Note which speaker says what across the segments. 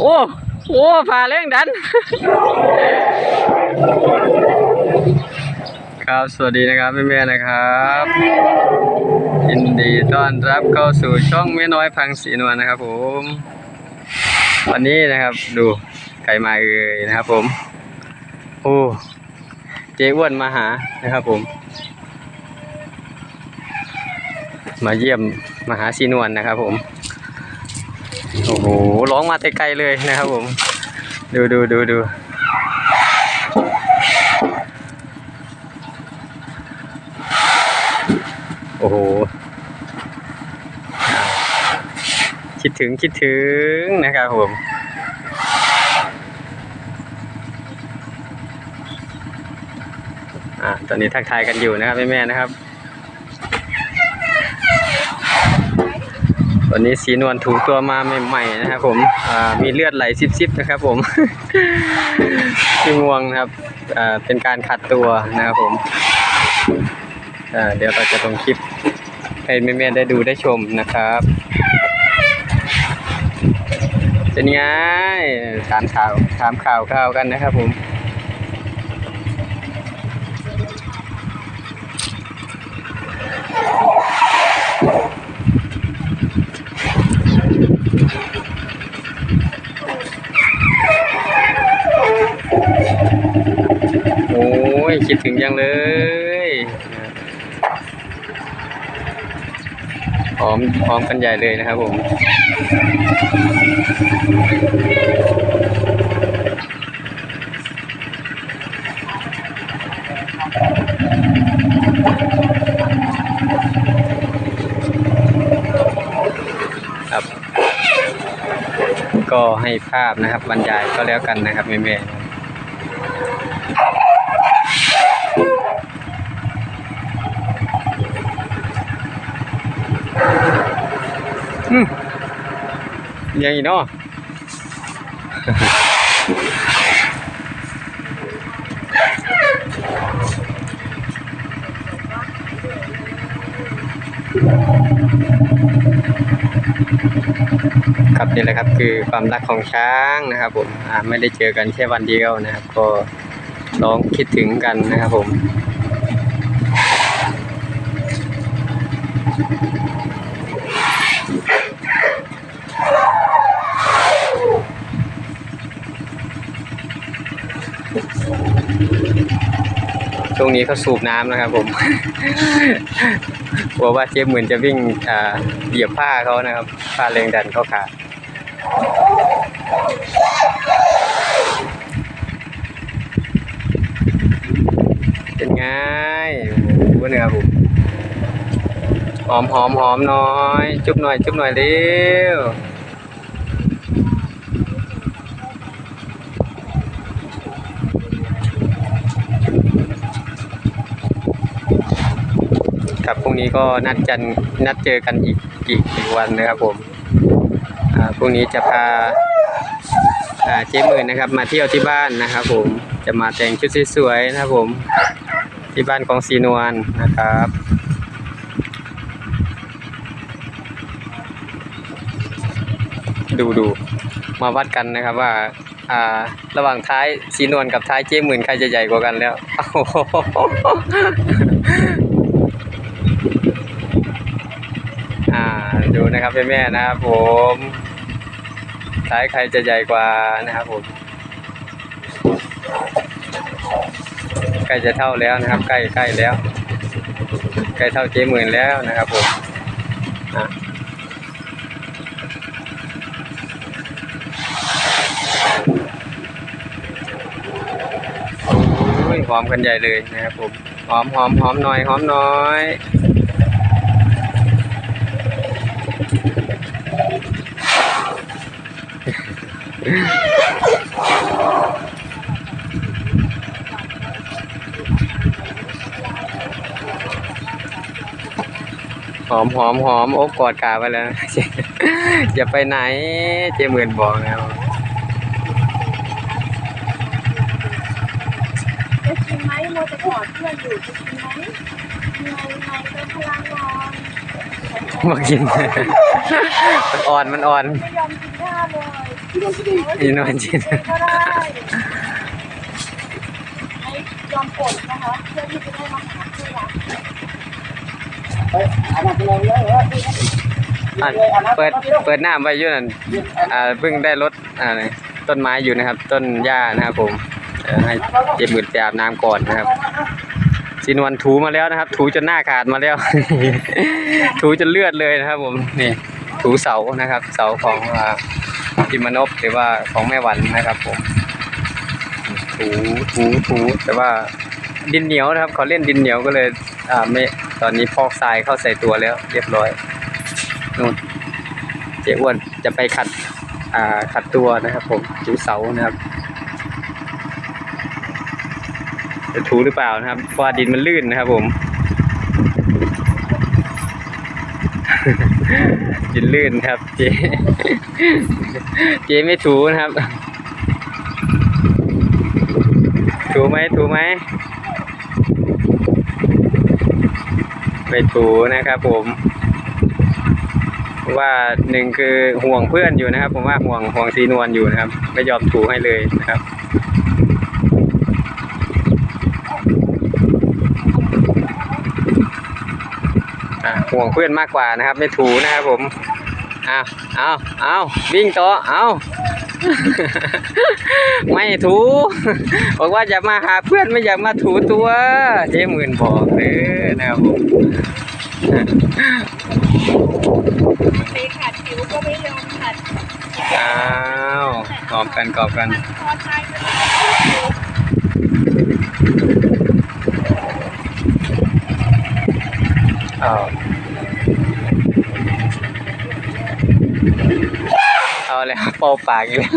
Speaker 1: โอ้โอ้ผ่าแรงดัน ครับสวัสดีนะครับแม่ๆนะครับยินดีต้อนรับเข้าสู่ช่องแม่น้อยพังศรีนวลนะครับ ผม วันนี้นะครับดูใครมาเอ่ยนะครับ ผม โอ้เจ๊อ้วนมาหานะครับ ผม มาเยี่ยมมาหาศรีนวลนะครับ ผม โอ้โหร้องมาแต่ไกลเลยนะครับผม ดูดูดูดูโอ้โห คิดถึงคิดถึงนะครับผมอ่าตอนนี้ทักทายกันอยู่นะครับแม่ๆนะครับ วันนี้สีนวลถูกตัวมาใหม่ๆนะครับผมมีเลือดไหลซิบๆนะครับผมที่งวงนะครับเป็นการขัดตัวนะครับผมเดี๋ยวเราจะลงคลิปให้แม่ๆได้ดูได้ชมนะครับ เป็นไงถามข่าวถามข่าวข่าวกันนะครับผม ดถึงยังเลยหอมหอมกันใหญ่เลยนะครับผมครับ ก็ให้ภาพนะครับบรรยายก็แล้วกันนะครับแม่ๆ ยังอีกเนาะครับนี่แหละครับคือความรักของช้างนะครับ ผมไม่ได้เจอกันแค่วันเดียวนะครับ ก็ร้องคิดถึงกันนะครับผม ช่วงนี้เขาสูบน้ำนะครับผม กลัวว่าเจ๊หมื่นจะวิ่งอ่าเหยียบผ้าเขานะครับ ผ้าแรงดันเขาขาดเป็นไงโอ้โหเนี่ยครับผมหอมหอมหอมน้อย จุ๊บหน่อย จุ๊บหน่อยเร็ว ครับพรุ่งนี้ก็นัดกันนัดเจอกันอีกอีกอีกวันนะครับผมอ่าพรุ่งนี้จะพาอ่าเจ๊หมื่นนะครับ มาเที่ยวที่บ้านนะครับ ผมจะมาแต่งชุดสวยๆนะครับผมที่บ้านของสีนวลนะครับดูดูมาวัดกันนะครับว่าอ่าระหว่างท้ายสีนวลกับท้ายเจ๊หมื่นใครจะใหญ่กว่ากันแล้ว โอ้โห อ่า ดูนะครับแม่ๆนะครับผมท้ายใครจะใหญ่กว่านะครับผมใกล้จะเท่าแล้วนะครับ ใกล้ใกล้แล้ว ใกล้เท่าเจ๊หมื่นแล้วนะครับผมอะหอมกันใหญ่เลยนะครับผมหอมหอมหอมหน่อยหอมน่อย หอมหอมหอมโอ้กอดขาไปแล้วอย่าไปไหนเจหมื่นบอกแล้ว
Speaker 2: จะกินไหมโมจะกอดเพื่อนอยู่จะกินไหมเหนื่อยไหมเติมพลังนอนขอ
Speaker 1: มากินมันอ่อนมันอ่อน
Speaker 2: ไม่ยอมกินข้าวเลย
Speaker 1: นี่นอนจิน
Speaker 2: ก็ได้ยอมปลดนะคะเพื่อที่จะได้มาหาที่รัก
Speaker 1: อะเปิดเปิดหน้าไว้ยู่นั่นอ่าเพิ่งได้รถอ่าต้นไม้อยู่นะครับ ต้นหญ้านะครับผมให้เจ็บมือไปอาบน้ำก่อนนะครับสินวันถูมาแล้วนะครับ ถูจนหน้าขาดมาแล้ว ถูจนเลือดเลยนะครับผมนี่ถูเสานะครับ เสาของอ่า พิมานพหรือว่าของแม่หวันนะครับผม ถูถูถูแต่ว่าดินเหนียวนะครับเขาเล่นดินเหนียวก็เลย อ่าไม่ตอนนี้พอกทรายเข้าใส่ตัวแล้ว เรียบร้อยนู่นเจ๊อ้วนจะไปขัด อ่าขัดตัวนะครับ ผมถูเสานะครับจะถูหรือเปล่านะครับเพราะว่าดินมันลื่นนะครับผมดินลื่นครับเจ๊ เจ๊ไม่ถูนะครับ ถูไหมถูไหมไม่ถูนะครับผม ว่าหนึ่งคือห่วงเพื่อนอยู่นะครับ ผมว่าห่วงห่วงซีนวลอยู่นะครับ ไม่ยอมถูให้เลยนะครับห่วงเพื่อนมากกว่านะครับ ไม่ถูนะครับผม อาเอาเอาวิ่งต่อเอาไม่ถูบอกว่าจะมาหาเพื่อนไม่อยากมาถูตัวเจ๊หมื่นบอกเด้อนะครับผม
Speaker 2: ไปขัดผิวก็ไม่ยอมขัด
Speaker 1: อ้าวกอบกันกอบกัน
Speaker 2: พอใจก็
Speaker 1: เอาเอา แล้วเป่าปากอีกแล้ว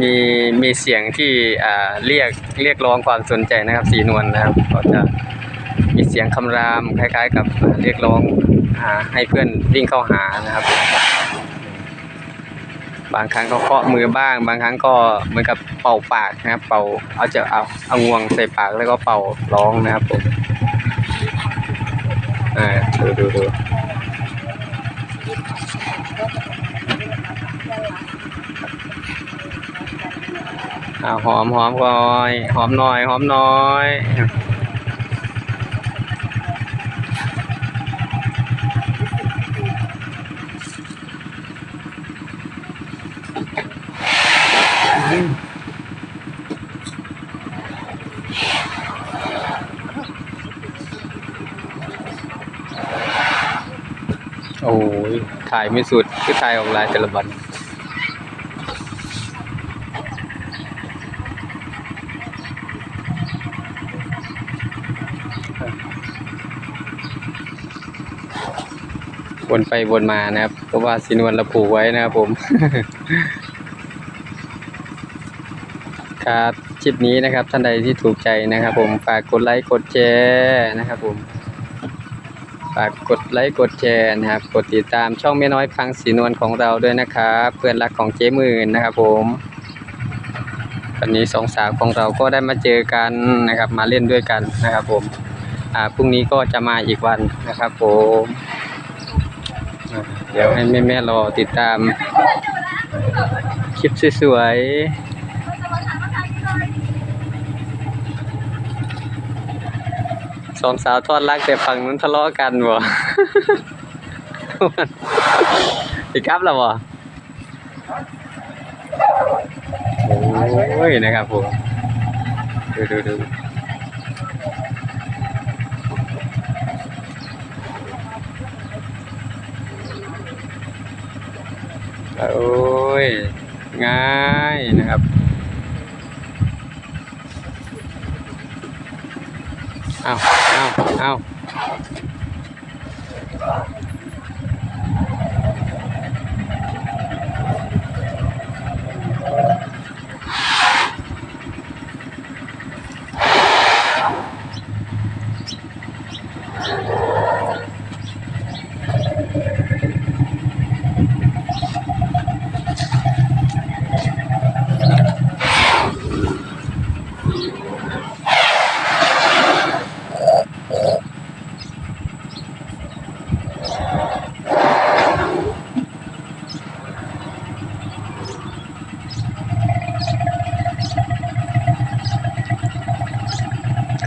Speaker 1: มีมีเสียงที่อ่าเรียกเรียกร้องความสนใจนะครับ สีนวลนะครับก็จะมีเสียงคำรามคล้าย ๆ กับเรียกร้องอ่าให้เพื่อนวิ่งเข้าหานะครับ บางครั้งก็เคาะมือบ้าง บางครั้งก็เหมือนกับเป่าปากนะครับ เป่าเอาจะเอาเอางวงใส่ปากแล้วก็เป่าร้องนะครับผม อ่าดูดูดูอาหอมหอมก่อยหอมหน่อย หอมหน่อย โอ้ยถ่ายไม่สุดคือถ่ายออกไลน์แต่ละบันวนไปวนมานะครับ เพราะว่าสินวันเราผูกไว้นะครับผม ครับคลิปนี้นะครับท่านใดที่ถูกใจนะครับผมฝากกดไลค์กดแชร์นะครับผมากกดไลค์กดแชร์นะครับ กดติดตามช่องแม่น้อยพังสีนวลของเราด้วยนะครับ เพื่อนรักของเจ๊หมื่นนะครับผมวันนี้สองสาวของเราก็ได้มาเจอกันนะครับ มาเล่นด้วยกันนะครับ ผมอ่าพรุ่งนี้ก็จะมาอีกวันนะครับ ผมอ่าเดี๋ยวให้แม่ๆรอติดตามคลิปสวยๆ สองสาวทอดรักแต่ฝั่งนู้นทะเลาะกันบ่อีกครับแล้วบ่โอ้ยนะครับผมดูดูดูโอ้ยง่ายนะครับ เอาเอาเอา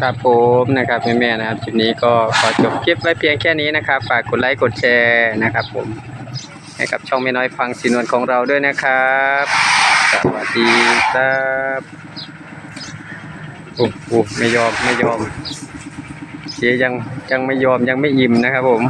Speaker 1: ครับผมนะครับแม่ๆนะครับคลิปนี้ก็ขอจบคลิปไว้เพียงแค่นี้นะครับ ฝากกดไลค์กดแชร์นะครับผมให้กับช่องแม่น้อยฟังสีนวลของเราด้วยนะครับ สวัสดีครับโอ้โหไม่ยอมไม่ยอมเจ๊ยังยังไม่ยอมยังไม่อิ่มนะครับผม